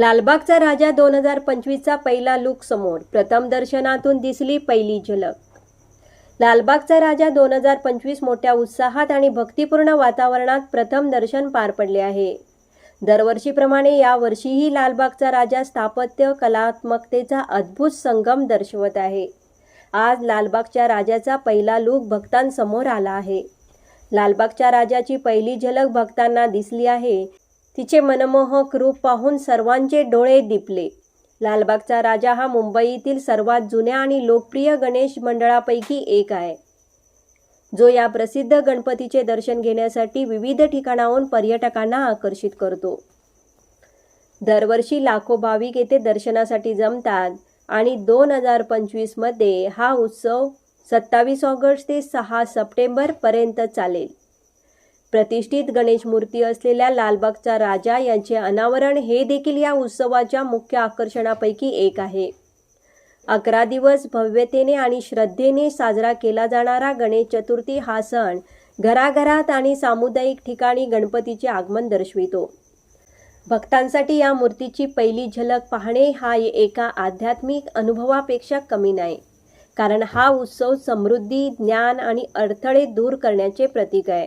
लालबागचा राजा दोन हजार पंचवीसचा पहिला लुक समोर प्रथम दर्शनातून दिसली पहिली झलक. लालबागचा राजा दोन हजार पंचवीस मोठ्या उत्साहात आणि भक्तिपूर्ण वातावरणात प्रथम दर्शन पार पडले आहे. दरवर्षीप्रमाणे यावर्षीही लालबागचा राजा स्थापत्य कलात्मकतेचा अद्भुत संगम दर्शवत आहे. आज लालबागच्या राजाचा पहिला लूक भक्तांसमोर आला आहे. लालबागच्या राजाची पहिली झलक भक्तांना दिसली आहे. तिचे मनमोहक रूप पाहून सर्वांचे डोळे दिपले. लालबागचा राजा हा मुंबईतील सर्वात जुन्या आणि लोकप्रिय गणेश मंडळापैकी एक आहे. जो या प्रसिद्ध गणपतीचे दर्शन घेण्यासाठी विविध ठिकाणाहून पर्यटकांना आकर्षित करतो. दरवर्षी लाखो भाविक येथे दर्शनासाठी जमतात आणि दोन हजार पंचवीसमध्ये हा उत्सव सत्तावीस ऑगस्ट ते सहा सप्टेंबरपर्यंत चालेल. प्रतिष्ठित गणेश मूर्ती असलेल्या लालबागचा राजा यांचे अनावरण हे देखील या उत्सवाच्या मुख्य आकर्षणापैकी एक आहे. अकरा दिवस भव्यतेने आणि श्रद्धेने साजरा केला जाणारा गणेश चतुर्थी हा सण घराघरात आणि सामुदायिक ठिकाणी गणपतीचे आगमन दर्शवितो. भक्तांसाठी या मूर्तीची पहिली झलक पाहणे हा एका आध्यात्मिक अनुभवापेक्षा कमी नाही कारण हा उत्सव समृद्धी ज्ञान आणि अडथळे दूर करण्याचे प्रतीक आहे.